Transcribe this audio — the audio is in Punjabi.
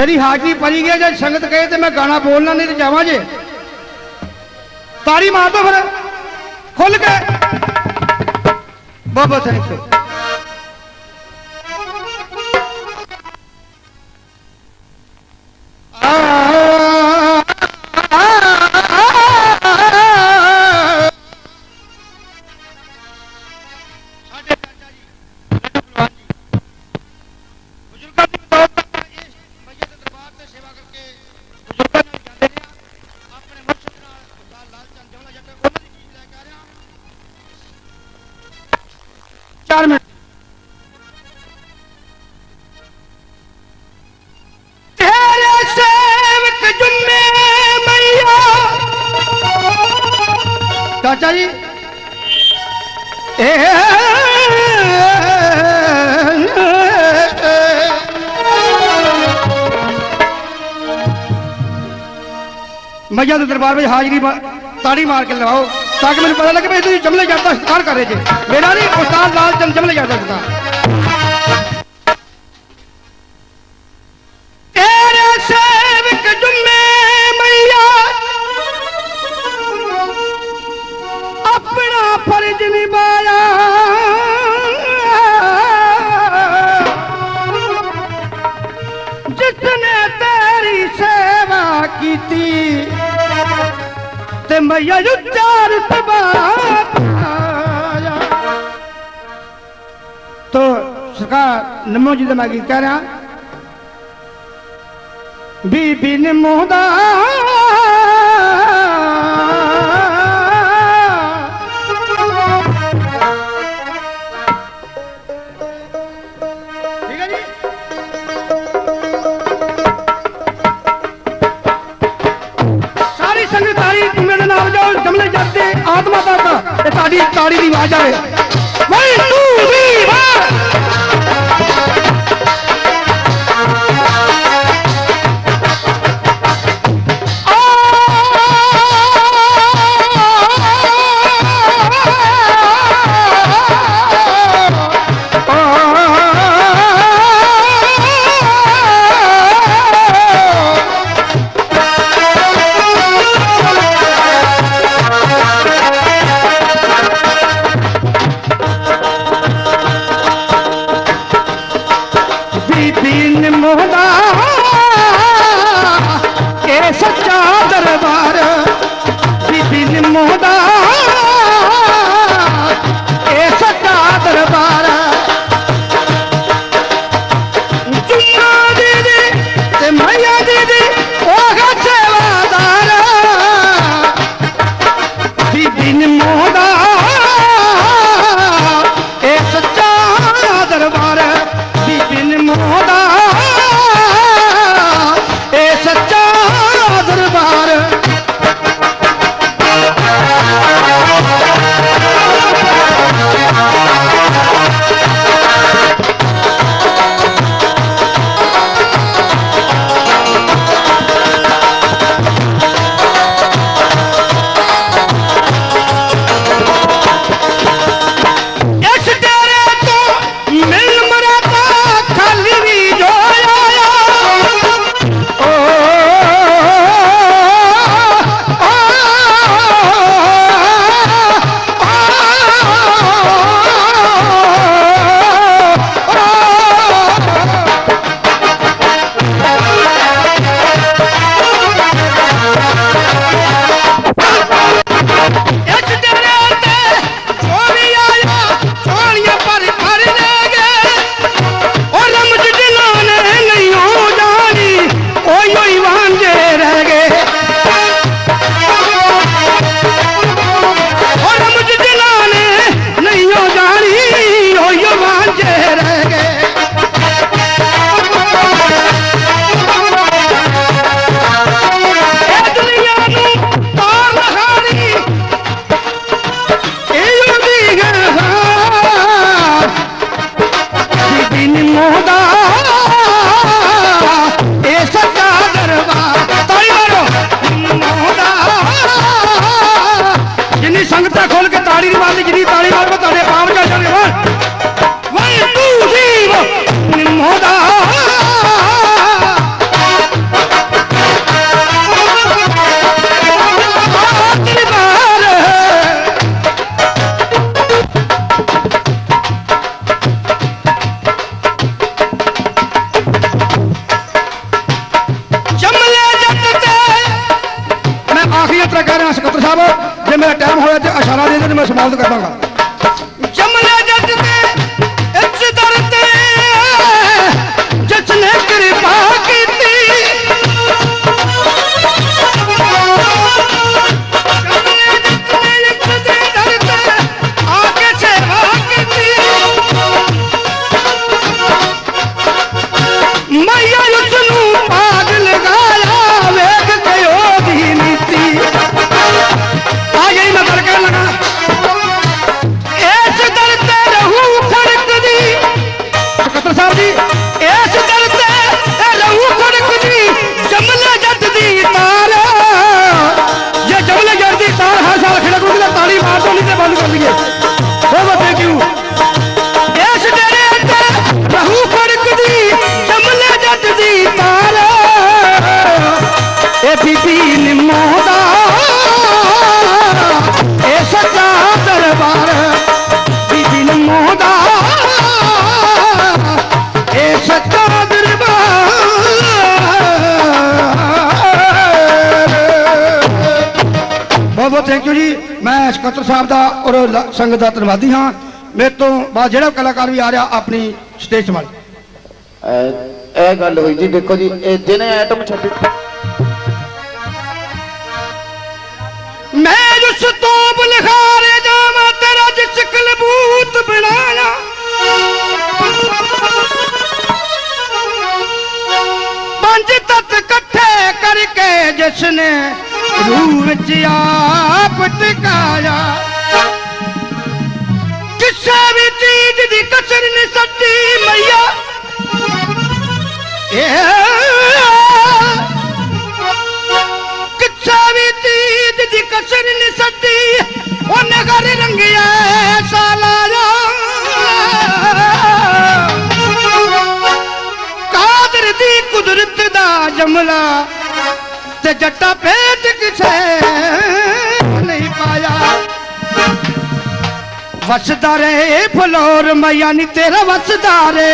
ਤੇਰੀ ਹਾਜ਼ਰੀ ਪਰੀ ਗਿਆ ਜੇ ਸੰਗਤ ਕਹੇ ਤੇ ਮੈਂ ਗਾਣਾ ਬੋਲਣਾ ਨਹੀਂ ਤੇ ਜਾਵਾਂ ਜੇ। ਤਾੜੀ ਮਾਰ ਦੋ ਫਿਰ। ਖੁੱਲ ਕੇ। ਬਹੁਤ ਬਹੁਤ ਚਾਰ ਮਿੰਟ ਤੇਰੇ ਸੇਵਕ ਜੁਮੇ ਮਈਆ ਚਾਚਾ ਜੀ ਮਈਆ ਦੇ ਦਰਬਾਰ ਵਿੱਚ ਹਾਜ਼ਰੀ ਤਾਂ ਕਿ ਮੈਨੂੰ ਪਤਾ ਲੱਗੇ ਵੀ ਤੁਸੀਂ ਜਮਲੇ ਜੱਟ ਦਾ ਕਰ ਰਹੇ ਜੇ। ਮੇਰਾ ਨਹੀਂ, ਉਸਤਾਦ ਲਾਲ ਚੰਦ ਜਮਲੇ ਜੱਟ ਦਾ ਸਰਕਾਰ ਨਮੋ ਜੀ ਦਾ ਮੈਂ ਗੀਤ ਕਹਿ ਰਿਹਾ? ਬੀਬੀ ਨਿੰਮੋ ਦਾ ਸਾਰੀ ਸੰਗਤ ਤਾੜੀ ਮੇਰੇ ਨਾਲ ਜਾਓ ਆਤਮਾ ਦਾ ਇਹ ਤੁਹਾਡੀ ਤਾੜੀ ਦੀ ਆਵਾਜ਼ ਆਵੇ। 1 2 3 1 ਮੈਂ ਕਹਿ ਰਿਹਾ ਸਕੱਤਰ ਸਾਹਿਬ, ਜੇ ਮੇਰਾ ਟਾਈਮ ਹੋਇਆ ਤੇ ਇਸ਼ਾਰਾ ਦੇ ਦੇ ਮੈਂ ਸਮਾਪਤ ਕਰ ਦਾਂਗਾ। ਸਕੱਤਰ ਸਾਹਿਬ ਦਾ ਔਰ ਸੰਗਤ ਦਾ ਧੰਨਵਾਦੀ ਹਾਂ। ਮੇਰੇ ਤੋਂ ਬਾਅਦ ਜਿਹੜਾ ਕਲਾਕਾਰ ਵੀ ਆ ਰਿਹਾ ਆਪਣੀ ਸਟੇਜ ਸੰਭਾਲ ਇਹ ਇਹ ਗੱਲ ਹੋਈ ਜੀ ਦੇਖੋ ਜੀ ਇਹ ਜਿਹਨੇ ਐਟਮ ਛੱਡੀ ਮੈਂ ਉਸ ਤੋਂ ਬਲਖਾਰੇ ਜਾਵਾਂ ਤੇਰਾ ਜਿਸ ਕਲਬੂਤ ਬਣਾਇਆ। ਪੰਜ ਤਤ ਇਕੱਠੇ ਕਰਕੇ ਜਿਸ ਨੇ ਰੂਹ ਵਿੱਚ ਆਪ ਟਿਕਾਇਆ ਕਿਸੇ ਵੀ ਚੀਜ਼ ਦੀ ਕਸਰ ਨਹੀਂ ਸੱਟੀ ਮਈਆ। ਇਹ ਵੀ ਚੀਜ਼ ਦੀ ਕਸਰ ਨਹੀਂ ਸੱਟੀ ਉਹਨੇ ਘਰ ਰੰਗਿਆ ਸਾਲਾਰਾ ਕਾਦਰ ਦੀ ਕੁਦਰਤ ਦਾ ਜਮਲਾ ਤੇ ਜੱਟਾ ਪੇਟ ਵਸਦਾ ਰਹੇ ਫਲੋਰ ਮਈਆ ਨੀ ਤੇਰਾ ਵਸਦਾ ਰੇ।